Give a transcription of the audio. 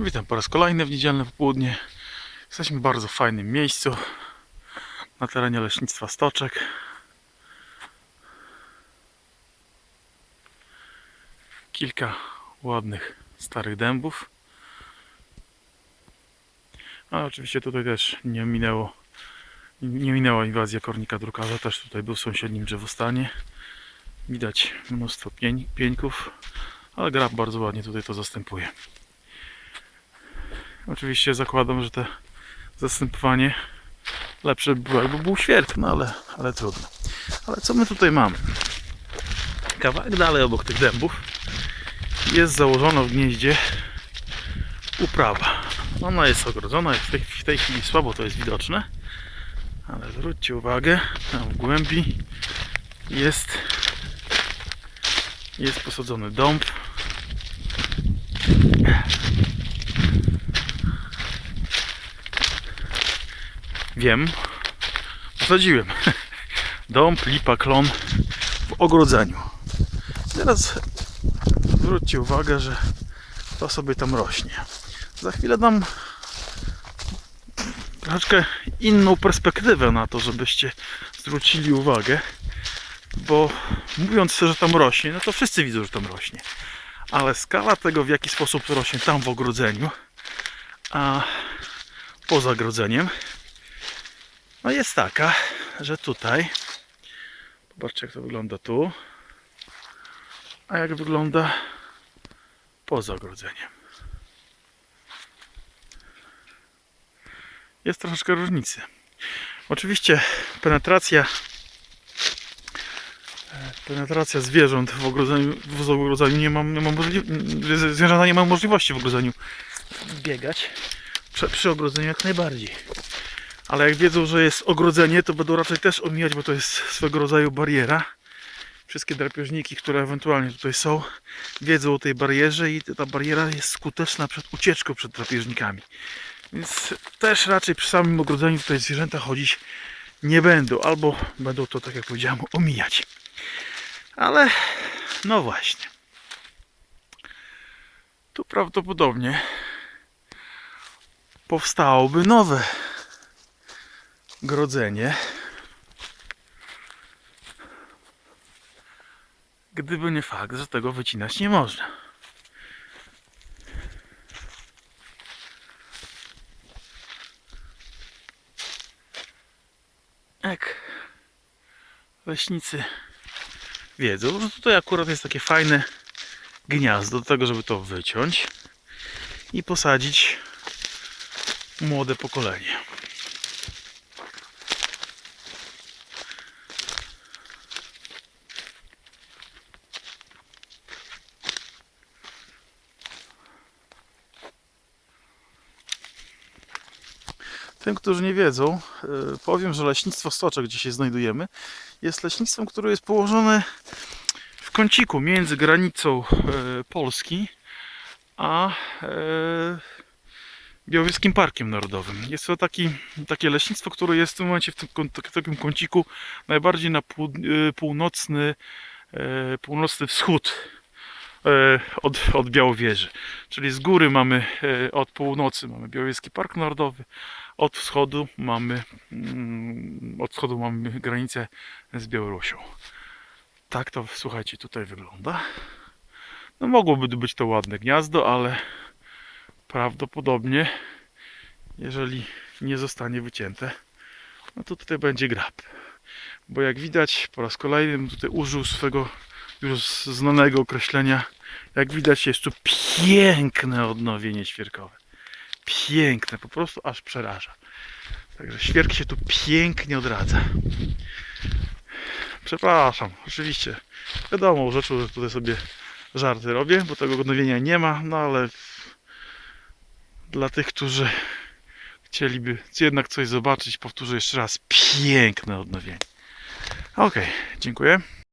Witam po raz kolejny w niedzielne popołudnie. Jesteśmy w bardzo fajnym miejscu na terenie leśnictwa Stoczek. Kilka ładnych starych dębów. A oczywiście tutaj też nie minęło nie minęła inwazja kornika drukarza, też tutaj był w sąsiednim drzewostanie. Widać mnóstwo pień, pieńków, ale grab bardzo ładnie tutaj to zastępuje. Oczywiście zakładam, że te zastępowanie lepsze by było, jakby był świerk, no ale, ale trudno. Ale co my tutaj mamy? Kawałek dalej obok tych dębów jest założona w gnieździe uprawa. Ona jest ogrodzona, w tej, w tej chwili słabo to jest widoczne, ale zwróćcie uwagę, tam w głębi jest jest posadzony dąb. Wiem, posadziłem dąb, lipa, klon w ogrodzeniu. Teraz zwróćcie uwagę, że to sobie tam rośnie. Za chwilę dam troszeczkę inną perspektywę na to, żebyście zwrócili uwagę, bo mówiąc, że tam rośnie, no to wszyscy widzą, że tam rośnie. Ale skala tego, w jaki sposób rośnie tam w ogrodzeniu, a poza ogrodzeniem, no jest taka, że tutaj, zobaczcie jak to wygląda tu, a jak wygląda poza ogrodzeniem. Jest troszeczkę różnicy. Oczywiście penetracja penetracja zwierząt w ogrodzeniu, w ogrodzeniu nie mam, nie zwierzęta nie możliwości w ogrodzeniu biegać. Przy ogrodzeniu jak najbardziej. Ale jak wiedzą, że jest ogrodzenie, to będą raczej też omijać, bo to jest swego rodzaju bariera. Wszystkie drapieżniki, które ewentualnie tutaj są, wiedzą o tej barierze i ta bariera jest skuteczna przed ucieczką przed drapieżnikami. Więc też raczej przy samym ogrodzeniu tutaj zwierzęta chodzić nie będą, albo będą to, tak jak powiedziałem, omijać. Ale no właśnie. Tu prawdopodobnie powstałoby nowe grodzenie. Gdyby nie fakt, że tego wycinać nie można. Jak leśnicy wiedzą, że tutaj akurat jest takie fajne gniazdo do tego, żeby to wyciąć i posadzić młode pokolenie. Tym, którzy nie wiedzą, y, powiem, że leśnictwo Stoczek, gdzie się znajdujemy, jest leśnictwem, które jest położone w kąciku między granicą e, Polski a e, Białowieżskim Parkiem Narodowym. Jest to taki, takie leśnictwo, które jest w tym momencie w tym, takim kąciku najbardziej na pół, e, północny, e, północny wschód e, od, od Białowieży. Czyli z góry mamy e, od północy mamy Białowieski Park Narodowy, od wschodu mamy mm, od wschodu mamy granicę z Białorusią. Tak to słuchajcie tutaj wygląda. No mogłoby być to ładne gniazdo, ale prawdopodobnie jeżeli nie zostanie wycięte, no to tutaj będzie grab. Bo jak widać po raz kolejny tutaj użył swego już znanego określenia. Jak widać jest tu piękne odnowienie świerkowe. Piękne, po prostu aż przeraża. Także świerk się tu pięknie odradza. Przepraszam, oczywiście. Wiadomo rzeczą, że tutaj sobie żarty robię, bo tego odnowienia nie ma, no ale dla tych, którzy chcieliby jednak coś zobaczyć, powtórzę jeszcze raz. Piękne odnowienie. Okej, dziękuję.